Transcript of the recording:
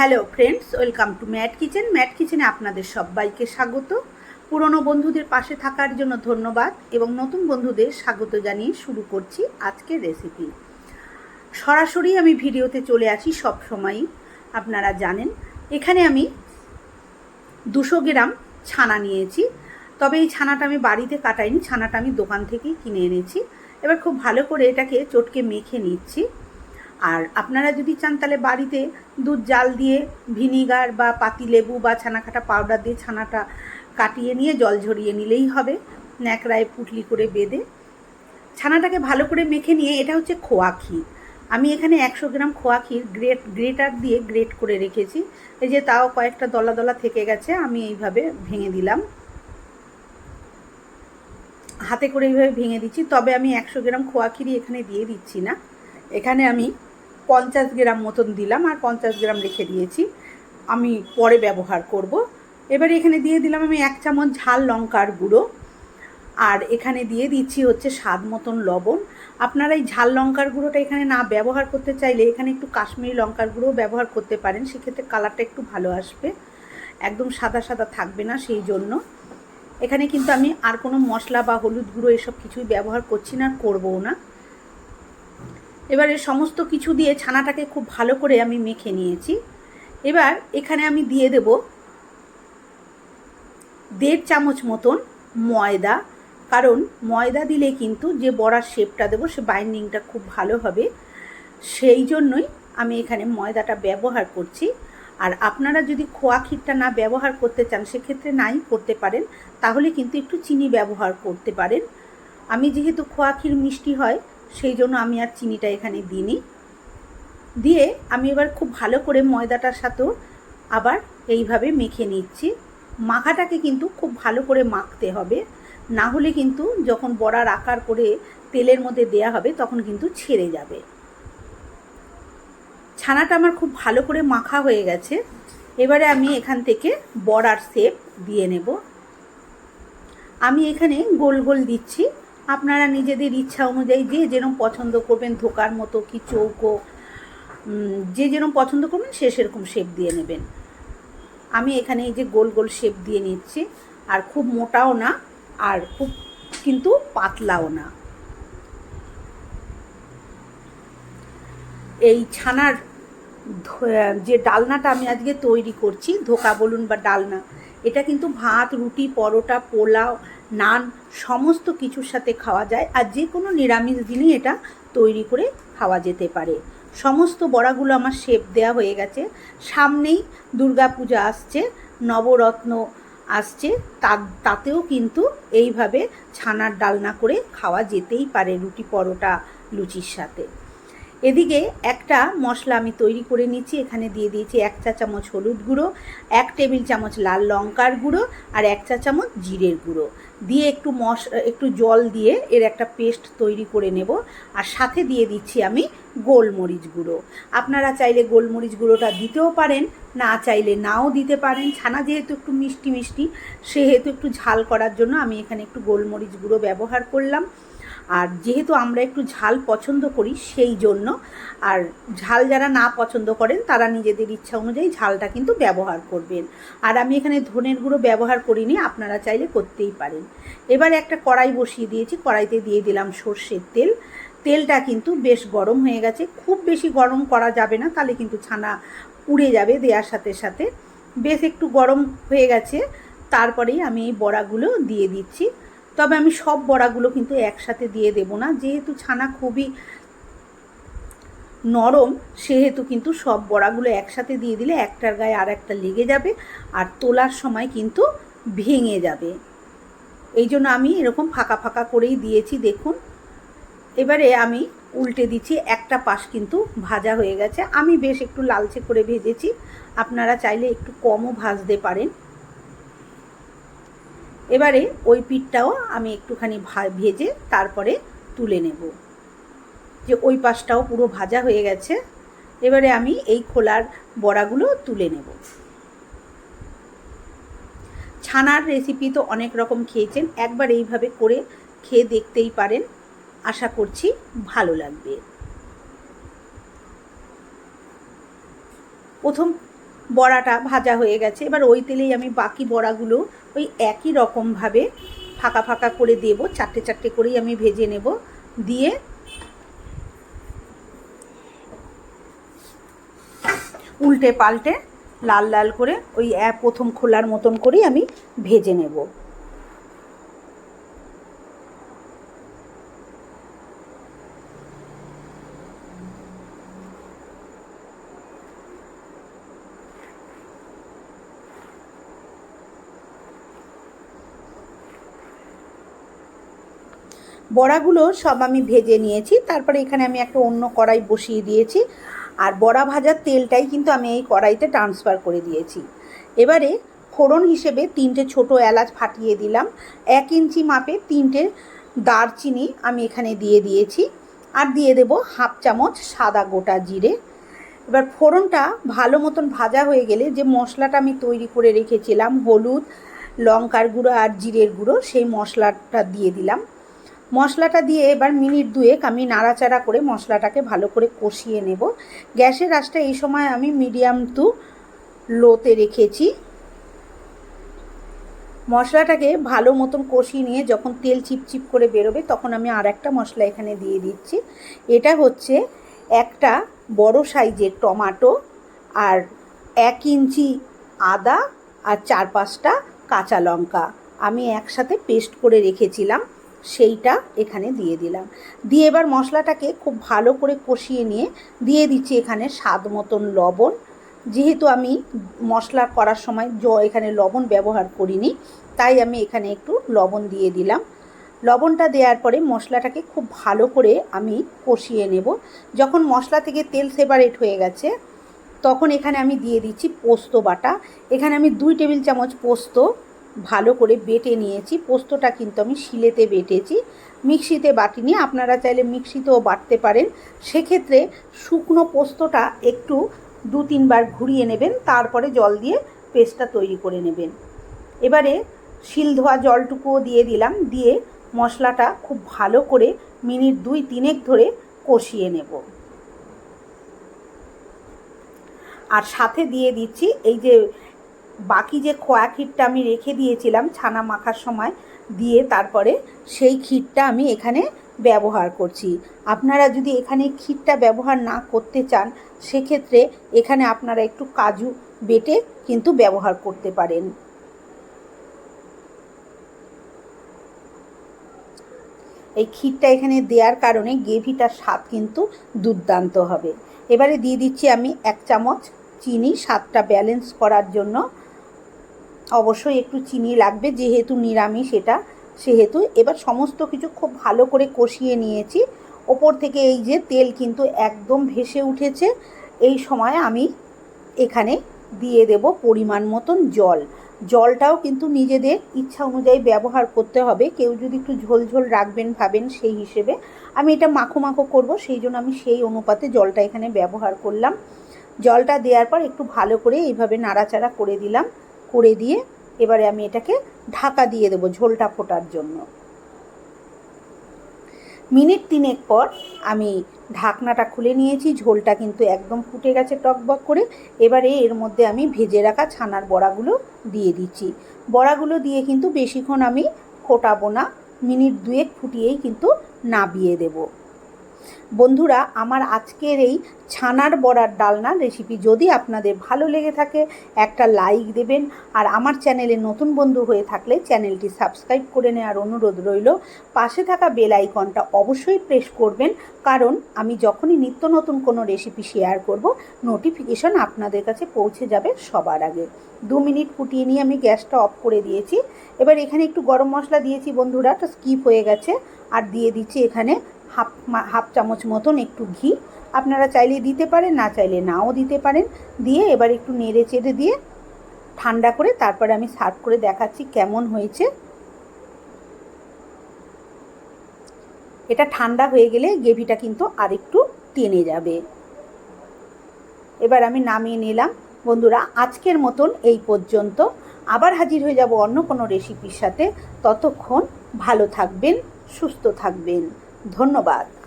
Hello friends, welcome to Mat Kitchen. Mat কিচেনে আপনাদের সবাইকে স্বাগত। পুরনো বন্ধুদের পাশে থাকার জন্য ধন্যবাদ এবং নতুন বন্ধুদের স্বাগত জানিয়ে শুরু করছি আজকের রেসিপি সরাসরি আমি ভিডিওতে চলে আসি সব সময়ই আপনারা জানেন। এখানে আমি দুশো গ্রাম ছানা নিয়েছি। তবে এই ছানাটা আমি বাড়িতে কাটাইনি, ছানাটা আমি দোকান থেকেই কিনে এনেছি। এবার খুব ভালো করে এটাকে চটকে মেখে নিচ্ছি। আর আপনারা যদি চান তাহলে বাড়িতে দুধ জাল দিয়ে ভিনিগার বা পাতি লেবু বা ছানা কাটা পাউডার দিয়ে ছানাটা কাটিয়ে নিয়ে জল ঝরিয়ে নিলেই হবে। ন্যাকড়ায় পুটলি করে বেঁধে ছানাটাকে ভালো করে মেখে নিয়ে এটা হচ্ছে খোয়া ক্ষীর। আমি এখানে একশো গ্রাম খোয়া ক্ষীর গ্রেট, গ্রেটার দিয়ে গ্রেট করে রেখেছি। এই যে তাও কয়েকটা দলা দলা থেকে গেছে, আমি এইভাবে ভেঙে দিলাম। হাতে করে এইভাবে ভেঙে দিচ্ছি, তবে আমি একশো গ্রাম খোয়া ক্ষীরই এখানে দিয়ে দিচ্ছি না। এখানে আমি পঞ্চাশ গ্রাম মতন দিলাম আর পঞ্চাশ গ্রাম রেখে দিয়েছি। আমি পরে ব্যবহার করব। এবার এখানে দিয়ে দিলাম আমি এক চামচ ঝাল লঙ্কার গুঁড়ো। আর এখানে দিয়ে দিচ্ছি হচ্ছে স্বাদ মতন লবণ। আপনারা এই ঝাল লঙ্কার গুঁড়োটা এখানে না ব্যবহার করতে চাইলে এখানে একটু কাশ্মীরি লঙ্কার গুঁড়ো ব্যবহার করতে পারেন। সেক্ষেত্রে কালারটা একটু ভালো আসবে। একদম সাদা সাদা থাকবে না সেই জন্য। এখানে কিন্তু আমি আর কোনো মশলা বা হলুদ গুঁড়ো এসব কিছুই ব্যবহার করছি না করবও না। এবারে সমস্ত কিছু দিয়ে ছানাটাকে খুব ভালো করে আমি মেখে নিয়েছি। এবার এখানে আমি দিয়ে দেব দেড় চামচ মতন ময়দা। কারণ ময়দা দিলে কিন্তু যে বড়ার শেপটা দেবো, সে বাইন্ডিংটা খুব ভালো হবে। সেই জন্যই আমি এখানে ময়দাটা ব্যবহার করছি। আর আপনারা যদি খোয়া ক্ষীরটা না ব্যবহার করতে চান, সেক্ষেত্রে নাই করতে পারেন। তাহলে কিন্তু একটু চিনি ব্যবহার করতে পারেন। আমি যেহেতু খোয়া ক্ষীর মিষ্টি হয় সেই জন্য আমি আর চিনিটা এখানে দিইনি। দিয়ে আমি এবার খুব ভালো করে ময়দাটার সাথেও আবার এইভাবে মেখে নিচ্ছি। মাখাটাকে কিন্তু খুব ভালো করে মাখতে হবে। না হলে কিন্তু যখন বড়ার আকার করে তেলের মধ্যে দেয়া হবে তখন কিন্তু ছেড়ে যাবে। ছানাটা আমার খুব ভালো করে মাখা হয়ে গেছে। এবারে আমি এখান থেকে বড়ার শেপ দিয়ে নেব। আমি এখানে গোল গোল দিচ্ছি। আপনারা নিজেদের ইচ্ছা অনুযায়ী যে যেরকম পছন্দ করবেন, ধোকার মতো কি চৌকো যে যেরকম পছন্দ করবেন সে সেরকম শেপ দিয়ে নেবেন। আমি এখানে এই যে গোল গোল শেপ দিয়ে নিচ্ছি, আর খুব মোটাও না, আর খুব কিন্তু পাতলাও না। এই ছানার যে ডালনাটা আমি আজকে তৈরি করছি, ধোকা বলুন বা ডালনা, এটা কিন্তু ভাত, রুটি, পরোটা, পোলাও নান, সমস্ত কিছুর সাথে খাওয়া যায় আর যে কোনো নিরামিষ দিনই এটা তৈরি করে খাওয়া যেতে পারে। সমস্ত বড়াগুলো আমার শেপ দেওয়া হয়ে গেছে। সামনেই দুর্গা পূজা আসছে, নবরত্ন আসছে তাতেও কিন্তু এইভাবে ছানার ডালনা করে খাওয়া যেতেই পারে রুটি পরোটা, লুচির সাথে। এদিকে একটা মশলা আমি তৈরি করে নিচ্ছি, এখানে দিয়ে দিয়েছি এক চা চামচ হলুদ গুঁড়ো, এক টেবিল চামচ লাল লঙ্কার গুঁড়ো আর এক চা চামচ জিরের গুঁড়ো। দিয়ে একটু মশ, একটু জল দিয়ে এর একটা পেস্ট তৈরি করে নেব আর সাথে দিয়ে দিচ্ছি আমি গোলমরিচ গুঁড়ো। আপনারা চাইলে গোলমরিচ গুঁড়োটা দিতেও পারেন, না চাইলে নাও দিতে পারেন। ছানা যেহেতু একটু মিষ্টি মিষ্টি, সেহেতু একটু ঝাল করার জন্য আমি এখানে একটু গোলমরিচ গুঁড়ো ব্যবহার করলাম। আর যেহেতু আমরা একটু ঝাল পছন্দ করি, সেই জন্য। আর ঝাল যারা না পছন্দ করেন, তারা নিজেদের ইচ্ছা অনুযায়ী ঝালটা কিন্তু ব্যবহার করবেন। আর আমি এখানে ধনের গুঁড়ো ব্যবহার করিনি, আপনারা চাইলে করতেই পারেন। এবার একটা কড়াই বসিয়ে দিয়েছি, কড়াইতে দিয়ে দিলাম সর্ষের তেল। তেলটা কিন্তু বেশ গরম হয়ে গেছে। খুব বেশি গরম করা যাবে না, তাহলে কিন্তু ছানা পুড়ে যাবে দেওয়ার সাথে সাথে। বেশ একটু গরম হয়ে গেছে, তারপরেই আমি এই বড়াগুলো দিয়ে দিচ্ছি। তবে আমি সব বড়াগুলো কিন্তু একসাথে দিয়ে দেব না। যেহেতু ছানা খুবই নরম, সেহেতু কিন্তু সব বড়াগুলো একসাথে দিয়ে দিলে একটার গায়ে আর একটা লেগে যাবে আর তোলার সময় কিন্তু ভেঙে যাবে। এই জন্য আমি এরকম ফাঁকা ফাঁকা করেই দিয়েছি, দেখুন। এবারে আমি উল্টে দিচ্ছি, একটা পাশ কিন্তু ভাজা হয়ে গেছে। আমি বেশ একটু লালচে করে ভেজেছি, আপনারা চাইলে একটু কমও ভাজতে পারেন। এবারে ওই পিঠটাও আমি একটুখানি ভেজে তারপরে তুলে নেব। যে ওই পাশটাও পুরো ভাজা হয়ে গেছে, এবারে আমি এই খোলার বড়াগুলো তুলে নেব। ছানার রেসিপি তো অনেক রকম খেয়েছেন, একবার এইভাবে করে খেয়ে দেখতেই পারেন, আশা করছি ভালো লাগবে। প্রথম বড়াটা ভাজা হয়ে গেছে। এবার ওই তেলেই আমি বাকি বড়াগুলো ওই একই রকমভাবে ফাঁকা ফাঁকা করে দেব, চারটে চারটে করেই আমি ভেজে নেব। দিয়ে উল্টে পাল্টে লাল লাল করে ওই প্রথম খোলার মতন করেই আমি ভেজে নেব। বড়াগুলো সব আমি ভেজে নিয়েছি। তারপরে এখানে আমি একটা অন্য কড়াই বসিয়ে দিয়েছি। আর বড়া ভাজার তেলটাই কিন্তু আমি এই কড়াইতে ট্রান্সফার করে দিয়েছি। এবারে ফোড়ন হিসেবে তিনটে ছোট এলাচ ফাটিয়ে দিলাম। এক ইঞ্চি মাপে তিনটে দারচিনি আমি এখানে দিয়ে দিয়েছি। আর দিয়ে দেব হাফ চামচ সাদা গোটা জিরে। এবার ফোড়নটা ভালো মতন ভাজা হয়ে গেলে যে মশলাটা আমি তৈরি করে রেখেছিলাম, হলুদ, লঙ্কার গুঁড়ো আর জিরের গুঁড়ো, সেই মশলাটা দিয়ে দিলাম। মশলাটা দিয়ে এবার মিনিট দুয়েক আমি নাড়াচাড়া করে মশলাটাকে ভালো করে কষিয়ে নেব। গ্যাসের আঁচটা এই সময় আমি মিডিয়াম টু লোতে রেখেছি। মশলাটাকে ভালো মতন কষিয়ে নিয়ে যখন তেল চিপচিপ করে বেরোবে তখন আমি আর একটা মশলা এখানে দিয়ে দিচ্ছি। এটা হচ্ছে একটা বড় সাইজের টমাটো আর এক ইঞ্চি আদা আর চার পাঁচটা কাঁচা লঙ্কা। আমি একসাথে পেস্ট করে রেখেছিলাম। সেইটা এখানে দিয়ে দিলাম। দিয়ে এবার মশলাটাকে খুব ভালো করে কষিয়ে নিয়ে দিয়ে দিচ্ছি এখানে স্বাদ মতন লবণ। যেহেতু আমি মশলা করার সময় জ, এখানে লবণ ব্যবহার করিনি, তাই আমি এখানে একটু লবণ দিয়ে দিলাম। লবণটা দেওয়ার পরে মশলাটাকে খুব ভালো করে আমি কষিয়ে নেব। যখন মশলা থেকে তেল সেপারেট হয়ে গেছে, তখন এখানে আমি দিয়ে দিচ্ছি পোস্ত বাটা। এখানে আমি দুই টেবিল চামচ পোস্ত ভালো করে বেটে নিয়েছি। পোস্তটা কিন্তু আমি শিলেতে বেটেছি। মিক্সিতে বাটিনি। আপনারা চাইলে মিক্সিতেও বাটতে পারেন। সেক্ষেত্রে শুকনো পোস্তটা একটু দু তিনবার ঘুরিয়ে নেবেন। তারপরে জল দিয়ে পেস্টটা তৈরি করে নেবেন। এবারে শিল ধোয়া জলটুকুও দিয়ে দিলাম। দিয়ে মশলাটা খুব ভালো করে মিনিট দুই তিনেক ধরে কষিয়ে নেব। আর সাথে দিয়ে দিচ্ছি এই যে বাকি যে খোয়া ক্ষীরটা আমি রেখে দিয়েছিলাম ছানা মাখার সময় দিয়ে তারপরে সেই ক্ষীরটা আমি এখানে ব্যবহার করছি। আপনারা যদি এখানে ক্ষীরটা ব্যবহার না করতে চান, সেক্ষেত্রে এখানে আপনারা একটু কাজু বেটে কিন্তু ব্যবহার করতে পারেন। এই ক্ষীরটা এখানে দেওয়ার কারণে গ্রেভিটার স্বাদ কিন্তু দুর্দান্ত হবে। এবারে দিয়ে দিচ্ছি আমি এক চামচ চিনি, স্বাদটা ব্যালেন্স করার জন্য অবশ্যই একটু চিনি লাগবে, যেহেতু নিরামিষ এটা, সেহেতু এবার সমস্ত কিছু খুব ভালো করে কষিয়ে নিয়েছি। ওপর থেকে এই যে তেল কিন্তু একদম ভেসে উঠেছে, এই সময় আমি এখানে দিয়ে দেব পরিমাণ মতন জল। জলটাও কিন্তু নিজেদের ইচ্ছা অনুযায়ী ব্যবহার করতে হবে, কেউ যদি একটু ঝোল ঝোল রাখবেন, ভাবেন সেই হিসেবে। আমি এটা মাখো মাখো করব, সেই জন্য আমি সেই অনুপাতে জলটা এখানে ব্যবহার করলাম। জলটা দেওয়ার পর একটু ভালো করে এইভাবে নাড়াচাড়া করে দিলাম। করে দিয়ে এবারে আমি এটাকে ঢাকা দিয়ে দেবো ঝোলটা ফোটার জন্য। মিনিট তিনেক পর আমি ঢাকনাটা খুলে নিয়েছি, ঝোলটা কিন্তু একদম ফুটে গেছে টকবক করে। এবারে এর মধ্যে আমি ভেজে রাখা ছানার বড়াগুলো দিয়ে দিচ্ছি। বড়াগুলো দিয়ে কিন্তু বেশিক্ষণ আমি ফোটাবো না, মিনিট দুয়েক ফুটিয়েই কিন্তু নাবিয়ে দেবো। বন্ধুরা, আমার আজকের এই ছানার বড়ার ডালনা রেসিপি যদি আপনাদের ভালো লেগে থাকে, একটা লাইক দেবেন। আর আমার চ্যানেলে নতুন বন্ধু হয়ে থাকলে চ্যানেলটি সাবস্ক্রাইব করে নেওয়ার অনুরোধ রইল। পাশে থাকা বেল আইকনটা অবশ্যই প্রেস করবেন। কারণ আমি যখনই নিত্য নতুন কোনো রেসিপি শেয়ার করব নোটিফিকেশন আপনাদের কাছে পৌঁছে যাবে সবার আগে। দু মিনিট ফুটিয়ে নিয়ে আমি গ্যাসটা অফ করে দিয়েছি। এবার এখানে একটু গরম মশলা দিয়েছি বন্ধুরা তো স্কিপ হয়ে গেছে। আর দিয়ে দিচ্ছি এখানে হাফ হাফ চামচ মতন একটু ঘি। আপনারা চাইলে দিতে পারেন, না চাইলে নাও দিতে পারেন। দিয়ে এবার একটু নেড়ে চেড়ে দিয়ে ঠান্ডা করে তারপরে আমি সার্ভ করে দেখাচ্ছি কেমন হয়েছে। এটা ঠান্ডা হয়ে গেলে গ্রেভিটা কিন্তু আরেকটু টেনে যাবে। এবার আমি নামিয়ে নিলাম। বন্ধুরা, আজকের মতন এই পর্যন্ত। আবার হাজির হয়ে যাব অন্য কোনো রেসিপির সাথে। ততক্ষণ ভালো থাকবেন, সুস্থ থাকবেন। ধন্যবাদ।